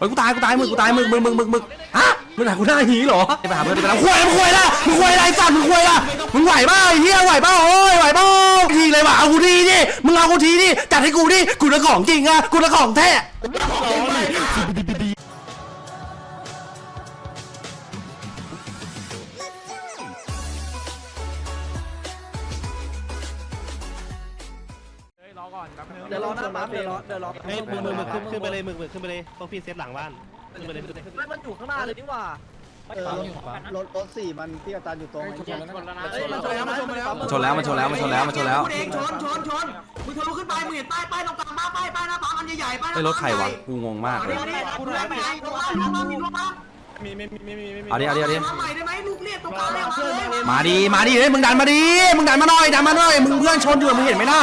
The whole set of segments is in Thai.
เฮ้ยกูตายกูตายมึงกูตายมึงมึงมึงมึงมึงฮะมึงหากูหน้าหีเหรอไปหาเพื่อนไปแล้วคุยมึงคุยละมึงคุยอะไรสัตว์มึงคุยละมึงไหวเปล่าไอ้เฮียไหวเปล่าโอ้ยไหวเปล่าทีเลยว่ะเอากูทีดิมึงเอากูทีดิจัดให้กูดิกูน่ะของจริงอะกูน่ะของแท้ เดี๋ยวรอหน้าปั๊มเดี๋ยวรอเดี๋ยวรอเฮ้ยมึงมึงมึงขึ้นขึ้นไปเลยมึงมึงขึ้นไปเลยพวกพี่เซฟหลังบ้านขึ้นไปเลยขึ้นไปเลยไม่มันอยู่ข้างหน้าเลยนี่หว่ารถรถสี่มันที่อาจารย์อยู่ตรงเฮ้ยมันชนแล้วมันชนแล้วมันชนแล้วมันชนแล้วมันชนแล้วมันชนแล้วเองชนชนชนมึงทะลุขึ้นไปมึงเห็นป้ายป้ายตรงกลางป้ายป้ายป้ายหน้าปั๊มอันใหญ่ๆป้ายไอ้รถใครวะกูงงมากเลยกูดูแลไปไหนตรงกลางตรงกลางมีรถปั๊มมีมีมีมีมีมีเอาดิเอาดิเอาดิทำใหม่ได้ไหมลูกเรียกตรงกลางเรียกมาเลยมาดิมาดิเฮ้ยมึงดันมาดิมึงดันมาหน่อยดันมาหน่อยมึงเพื่อนชนอยู่มึงเห็นไหมน่ะ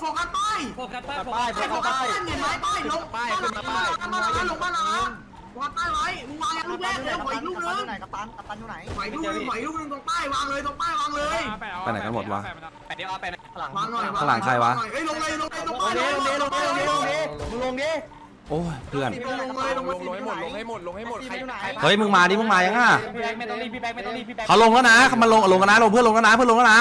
โฟกัสป้ายฟังกูโฟกัสป้ายโฟกัสป้ายโฟกัสไอ้โฟกัสป้ายเห็นไหมป้ายลงป้ายขึ้นมาป้ายมาล้างลงมาล้างโฟกัสป้ายไว้มึงวางลูกแรกแล้วไหวลูกนึงไหนกัปตันกัปตันอยู่ไหนไหวลูกนึงไหวลูกนึงตรงป้ายวางเลยตรงป้ายวางเลยไปไหนกันหมดวะวางหน่อยข้างหลังใครวะเฮ้ยลงเลยลงเลยตรงลป้างยดิลงดิลงดิลงดิลงดิมึงลงดิโอ้ยเพื่อนลงเลยลงลงลงให้หมดลงให้หมดลงให้หมดใครใครเฮ้ยมึงมาดิมึงมายังอะพี่แบงค์ไม่ต้องรีบพี่แบงค์ไม่ต้องรีบพี่แบงค์เขาลงแล้วนะเขามาลงลงกันนะลงเพื่อนลงแล้วนะเพื่อนลงแล้วนะ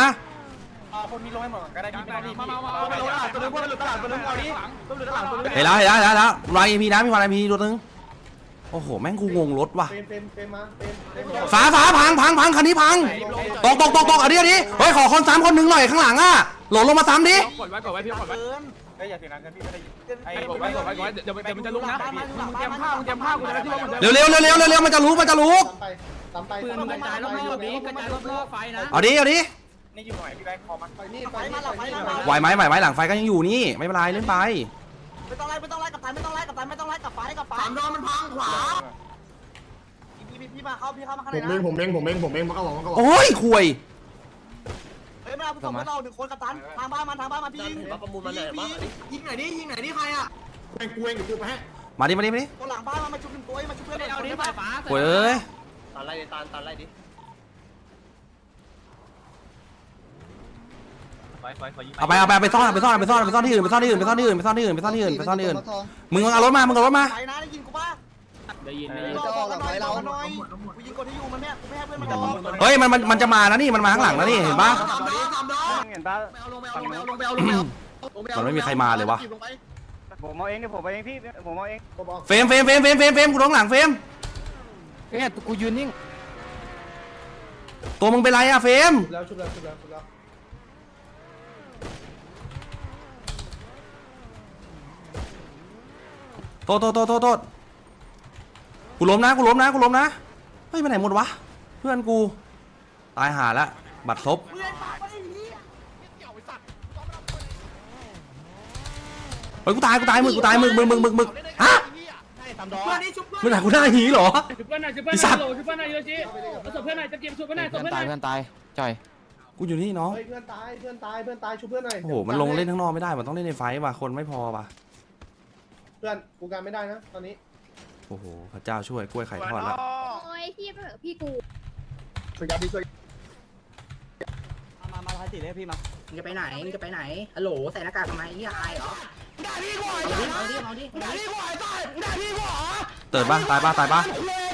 คนมีลงให้หมดก็ได้พี่ไม่ต้องรีบมามามาไปลงตลาดตัวนึงพวกเราหลุดตลาดตัวนึงเอาดิตัวหลุดตลาดตัวนึงเห็นแล้วเห็นแล้วเห็นแล้วเห็นแล้ววางอีพีนะมีวางอีพีตัวนึงโอ้โหแม่งกูงงรถว่ะเป็นเป็นเป็นมาเป็นเป็นฝาฝาพังพังพังคันนี้พังตกตกตกตกเอาดิเอาดิเฮ้ยขอคนซ้ำคนหนึ่งหน่อยข้างหลังอะหล่นลงมาซ้ำดิกดไว้กดไว้พี่กดไว้เฮ้ยอย่าเสียงดังกันพี่ไม่ได้ยินไอ้กดไว้กดไว้กดไว้เดี๋ยวเดี๋ยวมันจะลุกนะมึงเตรียมผ้ามึงเตรียมผ้ากูจะได้ที่ว่ามันจะเร็วเร็วเร็วเร็วเร็วเร็วมันจะลุกมันจะลุกตามไปตามไปปืนมึงกระจายรอบๆนี้กระจายรอบๆไฟนะเอาดิเอาดิ นี่อยู่หน่อยพี่แบงค์พอมั้ยไปนี่ไปนี่ไปนี่ไหวไหมไหวไหมหลังไฟก็ยังอยู่นี่ ไม่เป็นไรเล่นไป ไม่ต้องไล่ไม่ต้องไล่กัปตันไม่ต้องไล่กัปตันไม่ต้องไล่กับไฟกับไฟสามดอมันพังขวาพี่พี่มาเข้าพี่เข้ามาข้างผในมเองนะผมเองผมเองผมเองมันก็บอกมันก็บอกโอ้ยคุยเฮ้ยไม่เอาผู้ชมไม่เอาหนึ่งคนกัปตันทางบ้านมันทางบ้านมันพี่ประมูลมาเลยมายิงไหนดิยิงไหนดิใครอะเองกูเองเดี๋ยวกูไปให้มาดิมาดิมาดิตัวหลังบ้านมันมาชุบหนึ่งตัวมาชุบเพื่อนเอาดิสายฟ้าโอ้ยเอ้ยตันไล่ดิตันตันไล่ดิ เอาไปเอาไปเอาไปซ่อนเอาไปซ่อนเอาไปซ่อนเอาไปซ่อนที่อื่นไปซ่อนที่อื่นไปซ่อนที่อื่นไปซ่อนที่อื่นไปซ่อนที่อื่นไปซ่อนที่อื่นมึงเอารถมามึงเอารถมาไฟนะได้ยินกูป่ะได้ยินจะออกหลังไฟเราหน่อยกูยิงกดที่อยู่มันเนี่ยกูไม่ให้เพื่อนมันออกเฮ้ยมันมันมันจะมานะนี่มันมาข้างหลังนะนี่เห็นปะสามดอสามดอเห็นปะเอาลงไปเอาลงไปเอาลงไปเอาลงไปเอามันไม่มีใครมาเลยวะผมเอาเองเดี๋ยวผมเอาเองพี่ผมเอาเองเฟรมเฟรมเฟรมเฟรมเฟรมเฟรมกูร้องหลังเฟรมเฮ้ยกูยืนนิ่งตัวมึงเป็นไรอะเฟรมแล้วชุบแล้วชุบแล้วชุบแล้ว โทษโทษโทษโทษโทษกูล้มนะกูล้มนะกูล้มนะเฮ้ยไปไหนหมดวะเพื่อนกูตายหาละบัตรซบเฮ้ยกูตายกูตายมึงกูตายมึงมึงมึงมึงมึงฮะเพื่อนนี่ชุบเพื่อนมึงหากูหน้าหีเหรอชุบเพื่อนหน่อยชุบเพื่อนไอ้หสัน่ตอยว์โหลชุบเพื่อนหน่อยโยชิเอาศพเพื่อนหน่อยจะเก็บศพเพื่อนหน่อยศพเพื่อนหน่อยเพื่อนตายจ่อยกูอยู่นี่น้องเฮ้ยเพื่อนตายเพื่อนตายเพื่อนตายชุบเพื่อนหน่อยโอ้โหมันลงเล่นข้างนอกไม่ได้มันต้องเล่นในไฟท์ว่ะคนไม่พอว่ะ เพื่อนกูการไม่ได้นะตอนนี้โอ้โหพระเจ้าช่วยกล้วยไข่ทอดละโอ้ยพี่เถอะพี่กูช่วยกันพี่ช่วยมา มาทายติเลยพี่มามึงจะไปไหน มึงจะไปไหนฮัลโหลใส่หน้ากากทำไมนี่อายเหรอด่าพี่กูเอาดิเอาดิเอาดิด่าพี่กูไอ้ตายด่าพี่กูเหรอเติร์ดปะตายปะตายปะ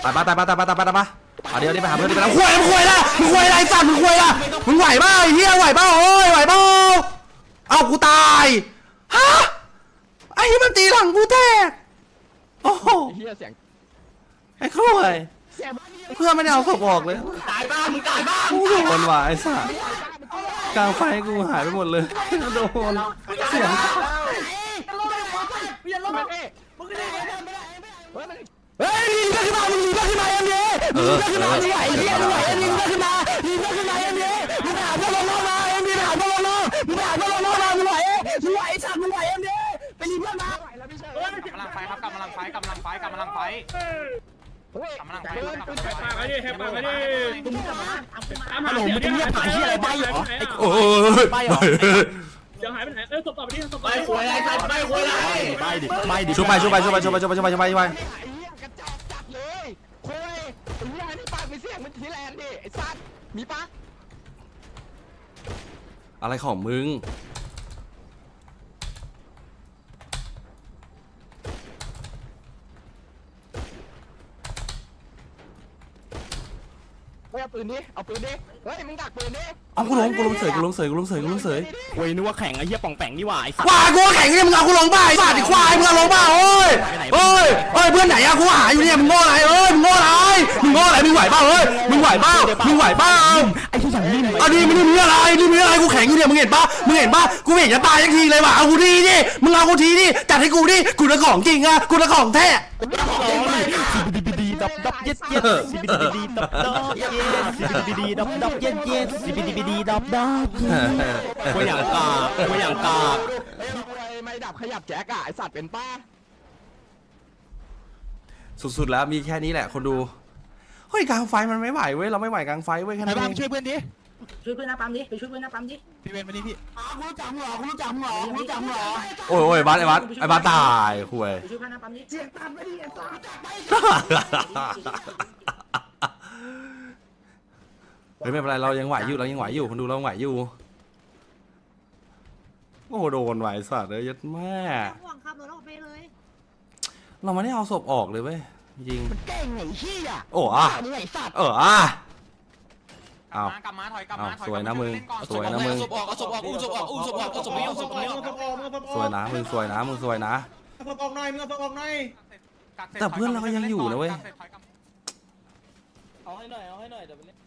ตายปะตายปะตายปะตายปะตายปะเอาเดี๋ยวนี้ไปหาเพื่อนดิไปแล้วคุยมึงคุยละมึงคุยอะไรสัตว์มึงคุยละมึงไหวเปล่าไอ้เหี้ยไหวเปล่าโอ้ยไหวเปล่าเอากูตายฮะไอ้ที่มันตีหลังกูแตก โอ้โหเฮียเสียงไอ้คุยเพื่อนไม่ได้เอาศพออกเลยตายบ้างมึงตายบ้างกูโดนว่ะไอ้สัตว์กลางไฟกูหายไปหมดเลยโดนเสียงเฮ้ยลีนก็ขึ้นมามึงลีนก็ขึ้นมาเอ็มดีลีนก็ขึ้นมามึงไหวเฮียมึงไหวลีนก็ขึ้นมาลีนก็ขึ้นมาเอ็มดีมึ กำลังไฟกำลังไฟปากไว้ดิแหกปากไว้ดิตามหาฮัลโหลเสียมึงงดิเรียกหาเฮียอะไรไปเหรอหายโอ้ยไปเหรอเสียงหายไปไหนเออศพต่อไปดิศพต่อไปไปคุยอะไรกันไปคุยอะไรไปดิไปดิชุบไปชุบไปชุบไปชุบไปชุบไปชุบไปชุบไปชุบไปกระจอกจัดเลยโคุยไอ้เหี้ยนี่ปากมีเสียงมันทีแลนดิไอ้สัตว์มีปะอะไรของมึง เฮ้ยเอาปืนดิ เอาปืนดิ เฮ้ยมึงดักปืนดิเอากูลงกูลงเสยกูลงเสยกูลงเสยกูลงเสยโวยนึกว่าแข่งไอ้เหี้ยป่องแป่งนี่หว่าไอ้สัสควายกูแข่งเนี่ยมึงเอากูลงบ้าไอ้สัตว์ไอ้ควายมึงเอาลงบ้าโอ้ยเอ้ยเอ้ยเพื่อนไหนอะกูหาอยู่เนี่ยมึงโง่อะไรเอ้ยมึงโง่อะไรมึงโง่อะไรมึงไหวเปล่าเอ้ยมึงไหวเปล่ามึงไหวเปล่าไอ้ที่อย่างนิ่มเอาดิมึงนี่มีอะไรนี่มีอะไรกูแข่งอยู่เนี่ยมึงเห็นปะมึงเห็นปะกูไม่เห็นจะตายสักทีเลยว่ะเอากูทีดิมึงเอากูทีดิจัดให้กูดิกูน่ะของจริงอะกูน่ะของแท้ ดีดีดีดับดับเย็ดเย็ดดีดีดีดับดับเย็ดเย็ดดีดีดับดับเย็ดเย็ดดีดีดีดับดับกูอย่างกากกูอย่างกากเฮ้ยเอาไว้ไม่ดับขยับแจ็คอะไอสัตว์เป็นป้าสุดๆแล้วมีแค่นี้แหละคนดู เฮ้ยกลางไฟมันไม่ไหวเว้ยเราไม่ไหวกลางไฟเว้ยแค่นั้นเองช่วยเพื่อน หน้าปั๊มดิไปช่วยเพื่อนหน้าปั๊มดิอ้าวกูรู้จักมึงเหรอกูรู้จักมึงเหรอกูรู้จักมึงเหรอโอ้ยโอ้ยบัสไอ้บัสไอ้บัสตายคุยไปช่วยเพื่อนหน้าปั๊มดิเสียงตันไม่ดีไอ้สัสเฮ้ยไม่เป็นไรเรายังไหวอยู่เรายังไหวอยู่คนดูเราไหวอยู่โอ้โหโดนไหวสัตว์เลยยัดแม่ห่วงขับรถออกไปเลย เราไม่ได้เอาศพออกเลยเว้ยจริงเก่งไอ้เหี้ยโอ้อะมึงไอ้สัตว์เอออะเอากลับมาถอยกลับเอามาถอยสวยนะมึงเล่ก่อสวยนะมึงศพออกเอาศพออกอุ้มศพออกอุ้มศพออกเอาศพนี้เอาศพนี้เอาศพออกเอาศพออกสวยนะมึงสวยนะมึงสวยนะเอาศพออกหน่อยมึงเอาศพออกหน่อยกักสร็จแต่เพื่อนเราก็ยังอยู่นะเว้ยกักสร็จถอกลับเอาให้หน่อยเอาให้หน่อยเดี๋ยวไปเล่น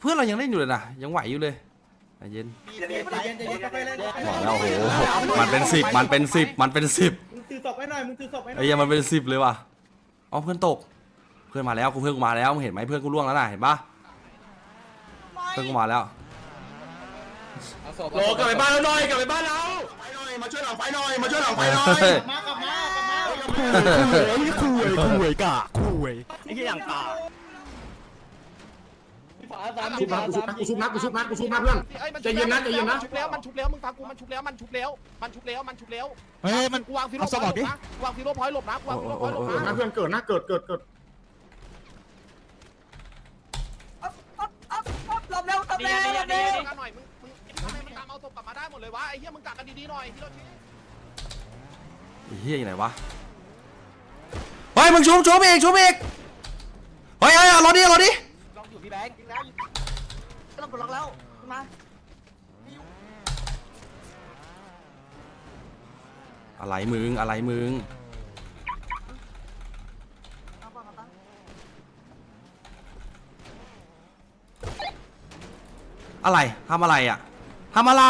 เพื่อนเรายังเล่นอยู่เลยนะยังไหวอยู่เลยใจเย็นใจเย็นใจเย็นใจเย็นค่อยๆเล่นบอกแล้วโอ้โหมันเป็นสิบมันเป็นสิบมันเป็นสิบมึงถือศพไว้หน่อยมึงถือศพไว้หน่ไอ้อยเหี้ยมันเป็นสิบเลยว่ะเอาเพื่อนตก เพื่อนมาแล้วกูเพื่อนกูมาแล้วมึงเห็นไหมเพื่อนกูล่วงแล้วน่ะเห็นปะ เพื่อนกูมาแล้วโลกลับไปบ้านเราหน่อยกลับไปบ้านเราไฟหน่อยมาช่วยหลังไฟหน่อยมาช่วยหลังไฟหน่อยเฮ้ยมากลับมากลับมาคุยคุยกากคุยไอ้เหี้ยอย่างกากฝาสามชุบนะกูชุบนะกูชุบนะกูชุบนะกูชุบนะเพื่อนใจเย็นนะใจเย็นนะมันชุบแล้วมันชุบแล้วมึงฟังกูมันชุบแล้วมันชุบแล้วมันชุบแล้วมันชุบแล้วเฮ้ยมันกูวางฟิโร่พอยต์หลบนะกูวางฟิโร่พอยต์หลบนะกูวางฟิโร่พอยต์หลบเกิดนะนะเพื่อนเกิดนะเกิดเกิดเกิด หล บเร็วหลบเร็วหลบเร็วกันหน่อยมึงมึงทำไมมึงตามเอาศพกลับมาได้หมดเลยวะไอ้เหี้ยมึงกักกันดีๆหน่อยที่เราชี้ไอ้เฮียอยู่ไหนวะเฮ้ยมึงชุบชุบอีกชุบอีกเฮ้ยเฮ้ยเอารถดิเอารถดิลองอยู่พี่แบงค์แล้วเราปลดล็อกแล้วมาอะไรมึงอะไรมึง เอาก่อนครับ อะไรทำอะไรอะทำอะไร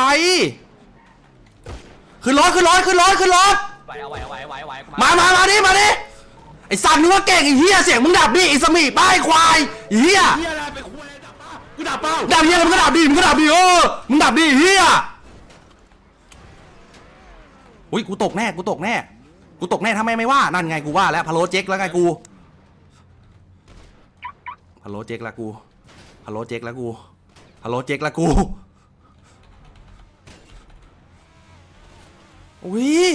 ขึ้นรถขึ้นรถขึ้นรถขึ้นรถไหวเอาไหวเอาไหวไหวไหวมา มา มาดิมาดิไอสัตว์นึกว่าเก่งไอเฮียเสียงมึงดับดิไอสมีป้ายควายไอเฮียเฮียอะไรไปคุยดับป้ากูดับเป้าดับเฮียมึงก็ดับดิมึงก็ดับดิเออมึงดับดิไอ้เฮียอุ้ยกูตกแน่กูตกแน่กูตกแน่ทำไมไม่ว่านั่นไงกูว่าแล้วพะโล้เจ๊กแล้วไงกูพะโล้เจ๊กแล้วกูพะโล้เจ๊กแล้วกู พะโล้เจ๊กแล้วกูอุ้ย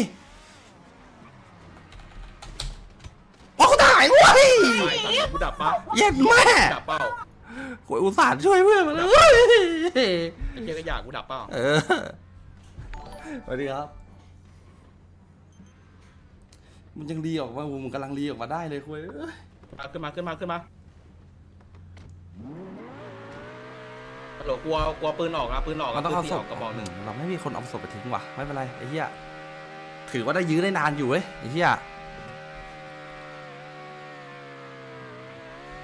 โอ้กูตายเว้ยกูดับเป้าเย็นแม่ดับเป้าโอ้ยอุตส่าห์ช่วยเพื่อนมาเลยไอ้เฮียก็อยากกูดับเป้าเออสวัสดีครับ มันยังรีออกมามันกำลังรีออกมาได้เลยคุยเอ้ยขึ้นมาขึ้นมาขึ้นมาฮัลโหลกลัวกลัวปืนออกนะปืนออกมันต้องเอาศพกระบอกหนึ่งเราไม่มีคนเอาศพไปทิ้งว่ะไม่เป็นไรไอ้เหี้ยถือว่าได้ยื้อได้นานอยู่เว้ยไอ้เหี้ย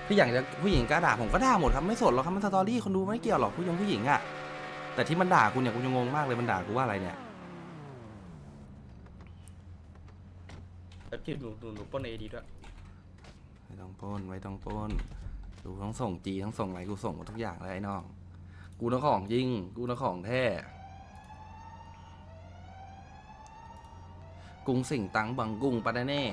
พี่อย่างจะผู้หญิงกล้าด่าผมก็ด่าหมดครับไม่สนหรอกครับมันสตอรี่คนดูไม่เกี่ยวหรอกผู้หญิงผู้หญิงอะแต่ที่มันด่ากูเนี่ยกูยังงงมากเลยมันด่ากูว่าอะไรเนี่ยแล้วที่หนูหนูหนูปล้นเอดีด้วยไม่ต้องปล้นไม่ต้องปล้นกูต้องส่งจีต้องส่งอะไรกูส่งหมดทุกอย่างเลยไอ้น้อง กูนักของจริง กูนักของแท้กรุงสิ่งตังบังกุ้งปาดาเน่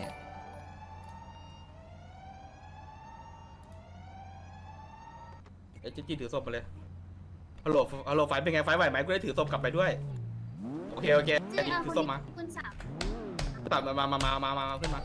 ไอ้จิ๊จี้ถือศพมาเลยฮัลโหลฮัลโหลไฟเป็นไงไฟไหวไหมกูได้ถือศพกลับไปด้วย โอเคโอเคเจ๊เอาถืคอนศพมาคุณสามตัดมามามามามามาขึ้นมา